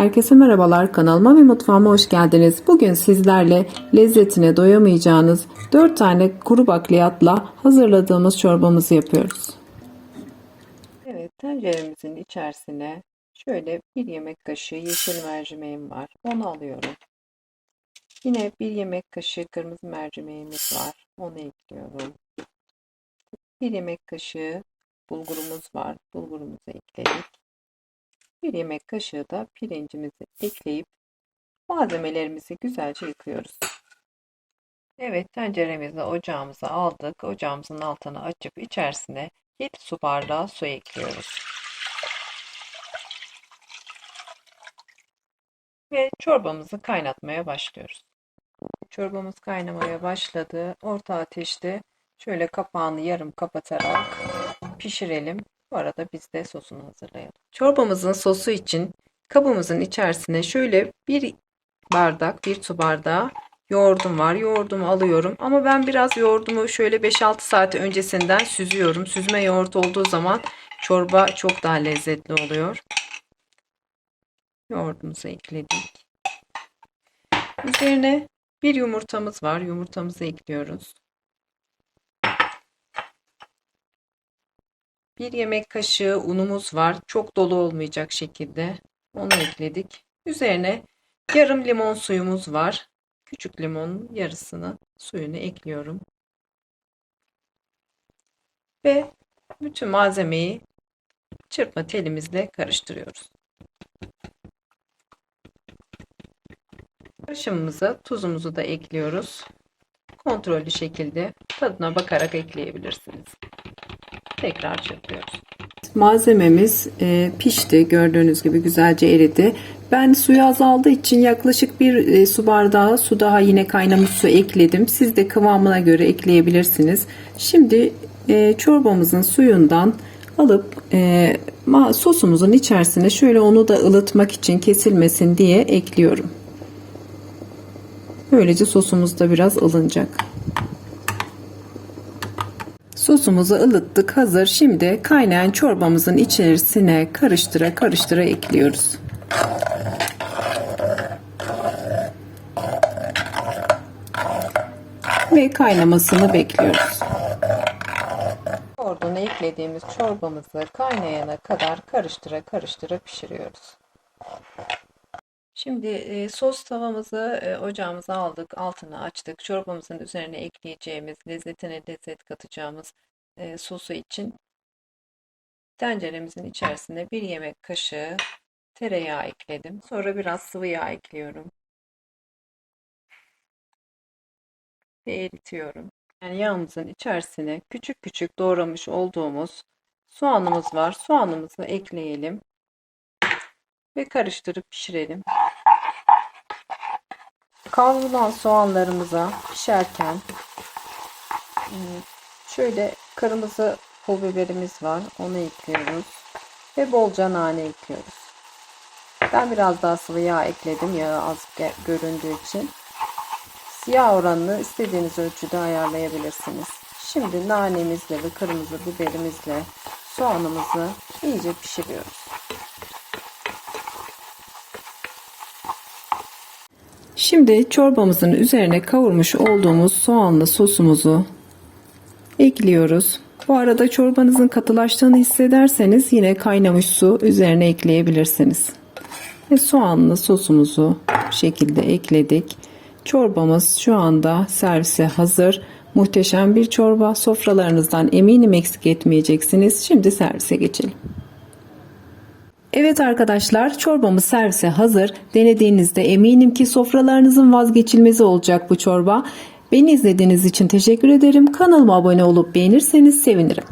Herkese merhabalar kanalıma ve mutfağıma hoş geldiniz. Bugün sizlerle lezzetine doyamayacağınız 4 tane kuru bakliyatla hazırladığımız çorbamızı yapıyoruz. Evet tenceremizin içerisine şöyle bir yemek kaşığı yeşil mercimeğim var. Onu alıyorum. Yine bir yemek kaşığı kırmızı mercimeğimiz var. Onu ekliyorum. Bir yemek kaşığı bulgurumuz var. Bulgurumuzu ekledik. Bir yemek kaşığı da pirincimizi ekleyip malzemelerimizi güzelce yıkıyoruz. Evet tenceremizi ocağımıza aldık. Ocağımızın altını açıp içerisine 7 su bardağı su ekliyoruz. Ve çorbamızı kaynatmaya başlıyoruz. Çorbamız kaynamaya başladı. Orta ateşte şöyle kapağını yarım kapatarak pişirelim. Bu arada biz de sosunu hazırlayalım. Çorbamızın sosu için kabımızın içerisine şöyle bir bardak, bir su bardağı yoğurdum var. Yoğurdumu alıyorum ama ben biraz yoğurdumu şöyle 5-6 saat öncesinden süzüyorum. Süzme yoğurt olduğu zaman çorba çok daha lezzetli oluyor. Yoğurdumuzu ekledik. Üzerine bir yumurtamız var. Yumurtamızı ekliyoruz. Bir yemek kaşığı unumuz var. Çok dolu olmayacak şekilde. Onu ekledik. Üzerine yarım limon suyumuz var. Küçük limonun yarısını suyunu ekliyorum. Ve bütün malzemeyi çırpma telimizle karıştırıyoruz. Karışımımıza tuzumuzu da ekliyoruz. Kontrollü şekilde tadına bakarak ekleyebilirsiniz. Tekrar çırpıyoruz. Malzememiz e, pişti. Gördüğünüz gibi güzelce eridi. Ben suyu azaldığı için yaklaşık bir e, su bardağı su daha yine kaynamış su ekledim. Siz de kıvamına göre ekleyebilirsiniz. Şimdi e, çorbamızın suyundan alıp e, sosumuzun içerisine şöyle onu da ılıtmak için kesilmesin diye ekliyorum. Böylece sosumuz da biraz ılınacak. Sosumuzu ılıttık hazır. Şimdi kaynayan çorbamızın içerisine karıştıra karıştıra ekliyoruz. Ve kaynamasını bekliyoruz. Yoğurdunu eklediğimiz çorbamızı kaynayana kadar karıştıra karıştıra pişiriyoruz. Şimdi e, sos tavamızı e, ocağımıza aldık, altını açtık. Çorbamızın üzerine ekleyeceğimiz, lezzetine lezzet katacağımız e, sosu için tenceremizin içerisine bir yemek kaşığı tereyağı ekledim. Sonra biraz sıvı yağ ekliyorum. Ve eritiyorum. Yani yağımızın içerisine küçük küçük doğramış olduğumuz soğanımız var. Soğanımızı ekleyelim ve karıştırıp pişirelim. Kavrulan soğanlarımıza pişerken şöyle kırmızı pul biberimiz var. Onu ekliyoruz. Ve bolca nane ekliyoruz. Ben biraz daha sıvı yağ ekledim. Yağı az göründüğü için. Siyah oranını istediğiniz ölçüde ayarlayabilirsiniz. Şimdi nanemizle ve kırmızı biberimizle soğanımızı iyice pişiriyoruz. Şimdi çorbamızın üzerine kavurmuş olduğumuz soğanlı sosumuzu ekliyoruz. Bu arada çorbanızın katılaştığını hissederseniz yine kaynamış su üzerine ekleyebilirsiniz. Ve soğanlı sosumuzu bu şekilde ekledik. Çorbamız şu anda servise hazır. Muhteşem bir çorba. Sofralarınızdan eminim eksik etmeyeceksiniz. Şimdi servise geçelim. Evet arkadaşlar çorbamız servise hazır. Denediğinizde eminim ki sofralarınızın vazgeçilmezi olacak bu çorba. Beni izlediğiniz için teşekkür ederim. Kanalıma abone olup beğenirseniz sevinirim.